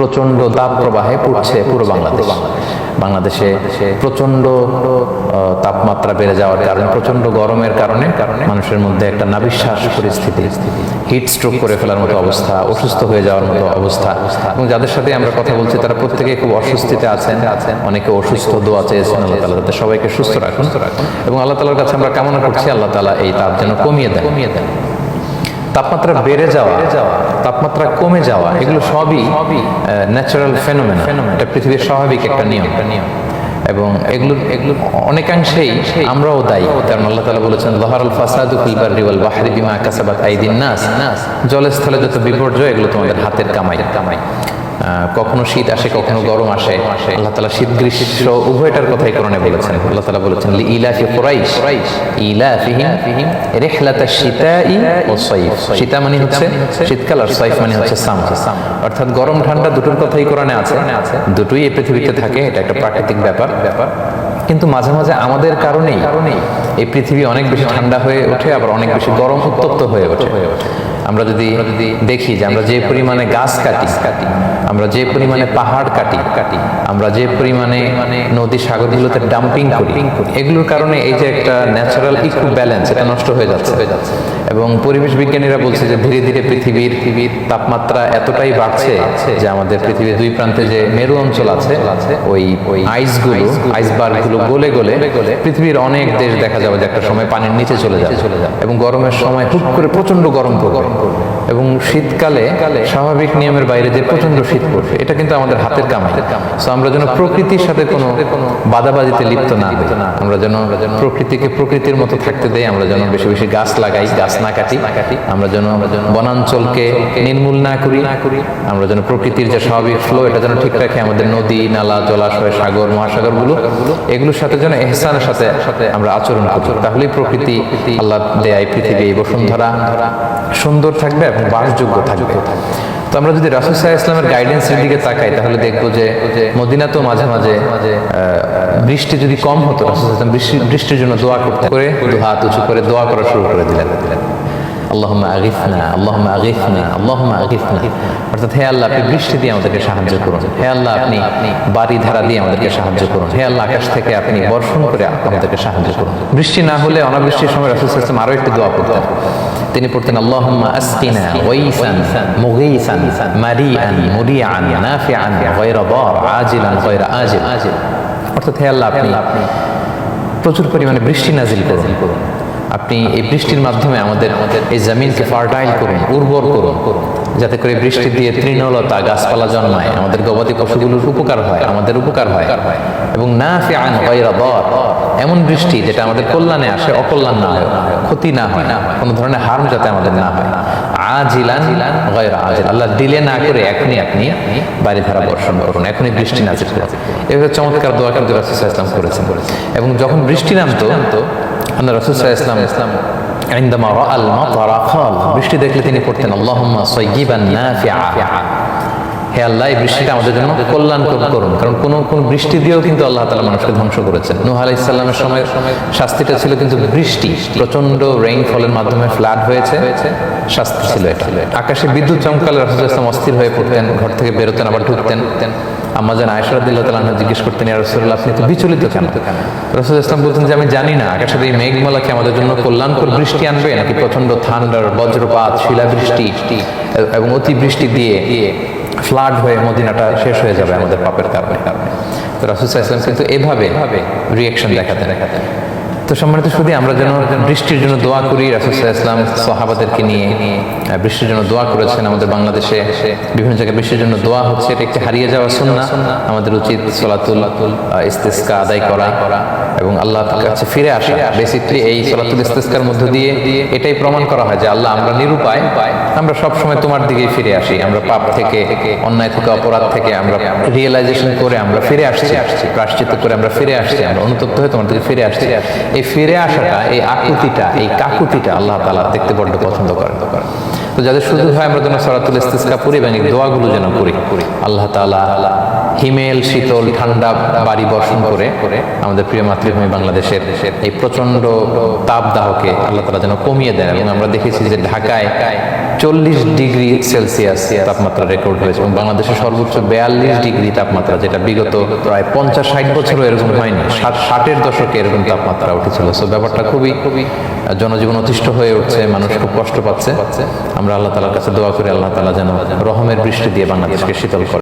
প্রচণ্ড দাব প্রবাহে পড়ছে পুরো বাংলাদেশ। বাংলাদেশে। প্রচণ্ড তাপমাত্রা বেড়ে যাওয়ার কারণে প্রচণ্ড গরমের কারণে মানুষের মধ্যে একটা নাবিশ্বাস পরিস্থিতি হিট স্ট্রোক করে ফেলার মতো অবস্থা অসুস্থ হয়ে যাওয়ার মতো অবস্থা। এবং যাদের সাথে আমরা কথা বলছি তারা প্রত্যেকে খুব অস্বস্তিতে আছেন। অনেকে অসুস্থ দোয়া চেয়েছেন আল্লাহ তালা তাদের সবাইকে সুস্থ রাখুন। এবং আল্লাহ তালার কাছে আমরা কামনা করছি আল্লাহ তালা এই তাপ যেন কমিয়ে দেন। কমিয়ে দেন। তাপমাত্রা বেড়ে যাওয়া তাপমাত্রা কমে যাওয়া এগুলো সবই ন্যাচারাল ফেনোমেন এটা পৃথিবীর স্বাভাবিক একটা নিয়ম। এবং এগুলো এগুলো অনেকাংশেই আমরাও দায়ী। কারণ আল্লাহ তালা বলেছেন লহারুল ফাসাদু ফিল বাররি ওয়াল বাহরি বিমা কাসাবাত আইদিন নাস। জলস্থলে যত বিপর্যয়, এগুলো তোমাদের হাতের কামাই। কামাই কখনো শীত আসে, কখনো গরম আসে। আল্লাহ তালা শীত গ্রীষ্ম উভয়টার কথাই কোরআনে বলেছেন। আল্লাহ তালা বলেছেন ইলাফি কুরাইশ। ও সাইফ। শীতা মানে হচ্ছে শীতকাল আর সাইফ মানে হচ্ছে সামার অর্থাৎ গরম ঠান্ডা দুটোর কথাই কোরআনে আছে। দুটোই এই পৃথিবীতে থাকে, এটা একটা প্রাকৃতিক ব্যাপার। ব্যাপার। কিন্তু মাঝে মাঝে আমাদের কারণেই কারণেই এই পৃথিবী অনেক বেশি ঠান্ডা হয়ে ওঠে, আবার অনেক বেশি গরম উত্তপ্ত হয়ে ওঠে। হয়ে ওঠে আমরা যদি যদি দেখি যে আমরা যে পরিমাণে গাছ কাটি কাটি আমরা যে পরিমাণে পাহাড় কাটি কাটি আমরা যে পরিমাণে মানে নদী সাগরগুলোতে ডাম্পিং করি, এগুলোর কারণে এই যে একটা ন্যাচারাল ইকু ব্যালেন্স এটা নষ্ট হয়ে যাচ্ছে হয়ে যাচ্ছে। এবং পরিবেশ বিজ্ঞানীরা বলছে যে ধীরে ধীরে পৃথিবীর পৃথিবীর তাপমাত্রা এতটাই বাড়ছে যে আমাদের পৃথিবীর দুই প্রান্তে যে মেরু অঞ্চল আছে, ওই ওই আইসগুলো আইসবার্গগুলো গলে গলে পৃথিবীর অনেক দেশ দেখা যাবে যে একটা সময় পানির নিচে চলে যাবে চলে যাবে এবং গরমের সময় হুট করে প্রচণ্ড গরম পড়বে এবং শীতকালে স্বাভাবিক নিয়মের বাইরে যে প্রচণ্ড শীত পড়বে, এটা কিন্তু আমাদের হাতের কামাই সো আমরা যেন প্রকৃতির সাথে কোনো বাদাবাজিতে লিপ্ত না। আমরা যেন প্রকৃতিকে প্রকৃতির মতো থাকতে দেই, আমরা যেন বেশি বেশি গাছ লাগাই, গাছ না কাটি আমরা যেন বনাঞ্চলকে নির্মূল না করি। না করি। আমরা যেন প্রকৃতির যে স্বাভাবিক ফ্লো এটা যেন ঠিক রাখে আমাদের নদী নালা জলাশয় সাগর এগুলোর সাথে যেন এহসানের সাথে সাথে আমরা আচরণ তাহলেই প্রকৃতি আল্লাহ দেয় পৃথিবী এই বসুন্ধরা। সুন্দর থাকবে এবং বাসযোগ্য থাকবে। তো আমরা যদি রাসুল সাহা ইসলামের গাইডেন্সের দিকে তাকাই তাহলে দেখব যে মদিনা তো মাঝে মাঝে বৃষ্টি যদি কম হতো রাসুল ইসলাম বৃষ্টির জন্য দোয়া করতে করে দু হাত উঁচু করে দোয়া করা শুরু করে দিলেন দিলেন। আল্লাহুম্মা আগিফনা আল্লাহুম্মা আগিফনা আল্লাহুম্মা আগিফনা। অর্থাৎ হে আল্লাহ, আপনি বৃষ্টি দিয়ে আমাদেরকে সাহায্য করুন। হে আল্লাহ, আপনি বাড়ি ধারা দিয়ে আমাদেরকে সাহায্য করুন। হে আল্লাহ, আকাশ থেকে আপনি বর্ষণ করে আমাদেরকে সাহায্য করুন। বৃষ্টি না হলে অনাবৃষ্টির সময় রাসূল সাল্লাল্লাহু আলাইহি ওয়াসাল্লাম আরও একটু দোয়া করতেন। তিনি পড়তেন, আল্লাহুম্মা আসকিনা ওয়াইসান মুগীসান মারিআন মুরিআন নাফিআন গায়রা দার, আজিলান, গায়রা আজিল। অর্থাৎ হে আল্লাহ, আপনি প্রচুর পরিমাণে বৃষ্টি নাজিল করুন। আপনি এই বৃষ্টির মাধ্যমে আমাদের এই জমিনকে ফার্টাইল করুন, উর্বর করুন, যাতে করে বৃষ্টি দিয়ে তৃণলতা গাছপালা জন্মায়, আমাদের গবাদি পশুগুলোর উপকার হয়, আমাদের উপকার হয়। এবং না গায়রা দার, এমন বৃষ্টি যেটা আমাদের কল্যাণে আসে, অকল্যাণ না হয়, ক্ষতি না হয় না কোনো ধরনের হার্ম যাতে আমাদের না হয়। আজিলান আল্লাহ দিলে না করে এখনই আপনি বাড়ি ধারা বর্ষণ করুন, এখনই বৃষ্টি নাজিল এভাবে চমৎকার দোয়া কিন্তু করেছেন। এবং যখন বৃষ্টি নামতো আল্লাহ রাসূল সাল্লাল্লাহু আলাইহি ইসলাম عندما راى المطر قال বৃষ্টি দেখলে তিনি পড়তেন আল্লাহুম্মা সাইয়িবান নাফিআ হে আল্লাহ এই বৃষ্টিটা আমাদের জন্য কল্যাণ করুন কারণ কোন কোন বৃষ্টি দিয়েও কিন্তু আল্লাহ তাআলা মানুষকে ধ্বংস করেছেন নূহ আলাইহিস সালামের সময় শাস্তিটা ছিল কিন্তু বৃষ্টি প্রচন্ড রেইনফলের মাধ্যমে ফ্লাড হয়েছে শাস্তি ছিল এটা আকাশে বিদ্যুৎ চমকালে রাসূল ইসলাম অস্থির হয়ে পড়তেন ঘর থেকে বেরোতেন আবার ঢুকতেন আম্মাজান আয়েশা রাদিয়াল্লাহু জিজ্ঞেস করতেন আপনি তো বিচলিত কেন? রসুল ইসলাম বলতেন যে, আমি জানি না আকাশের এই মেঘমালাকে আমাদের জন্য কল্যাণকর বৃষ্টি আনবে, নাকি প্রচণ্ড ঠান্ডার বজ্রপাত, শিলাবৃষ্টি, এবং অতিবৃষ্টি দিয়ে ফ্লাড হয়ে মদিনাটা শেষ হয়ে যাবে আমাদের পাপের কারণে। কারণে তো রাসূল ইসলাম কিন্তু এভাবে রিয়েকশন দেখাতে দেখাতে তো সম্মানিত শুধু আমরা যেন বৃষ্টির জন্য দোয়া করি রাসুল ইসলাম সাহাবাদেরকে নিয়ে। বৃষ্টির জন্য দোয়া করেছেন আমাদের বাংলাদেশে। বিভিন্ন জায়গায় বৃষ্টির জন্য দোয়া হচ্ছে, এটা একটি হারিয়ে যাওয়া সুন্নাহ। আমাদের উচিত সলাতুল ইস্তেস্কা আদায় করা এবং আল্লাহ কাছে ফিরে আসা। বেসিকলি এই সলাতুল ইস্তেস্কার মধ্য দিয়ে এটাই প্রমাণ করা হয় যে আল্লাহ আমরা নিরুপায়, আমরা সব সময় তোমার দিকেই ফিরে আসি। আমরা পাপ থেকে, অন্যায় থেকে, অপরাধ থেকে আমরা রিয়েলাইজেশন করে আমরা ফিরে আসছি প্রাশ্চিত্য করে আমরা ফিরে আসছি, আমরা অনুতপ্ত হয়ে তোমার দিকে ফিরে আসছি। এই ফিরে আসাটা, এই আকুতিটা, এই কাকুতিটা আল্লাহ তালা দেখতে বড্ড পছন্দ করেন। তো যাদের শুধু হয় আমরা যেন সরাতুল ইস্তিসকা করি এবং দোয়াগুলো যেন করি। আল্লাহ তাআলা হিমেল, শীতল, ঠান্ডা বাড়ি বর্ষণ করে আমাদের প্রিয় মাতৃভূমি বাংলাদেশের এই প্রচণ্ড তাপদাহকে আল্লাহ তালা যেন কমিয়ে দেন। এবং আমরা দেখেছি যে ঢাকায় চল্লিশ ডিগ্রি সেলসিয়াস তাপমাত্রা রেকর্ড হয়েছে এবং বাংলাদেশের সর্বোচ্চ বেয়াল্লিশ ডিগ্রি তাপমাত্রা, যেটা বিগত প্রায় পঞ্চাশ ষাট বছরও এরকম হয়নি। ষাট, ষাটের দশকে এরকম তাপমাত্রা উঠেছিল। সো ব্যাপারটা খুবই খুবই জনজীবন অতিষ্ঠ হয়ে উঠছে, মানুষ খুব কষ্ট পাচ্ছে। আমরা আল্লাহ তালার কাছে দোয়া করি, আল্লাহ তালা যেন রহমের বৃষ্টি দিয়ে বাংলাদেশকে শীতল করে।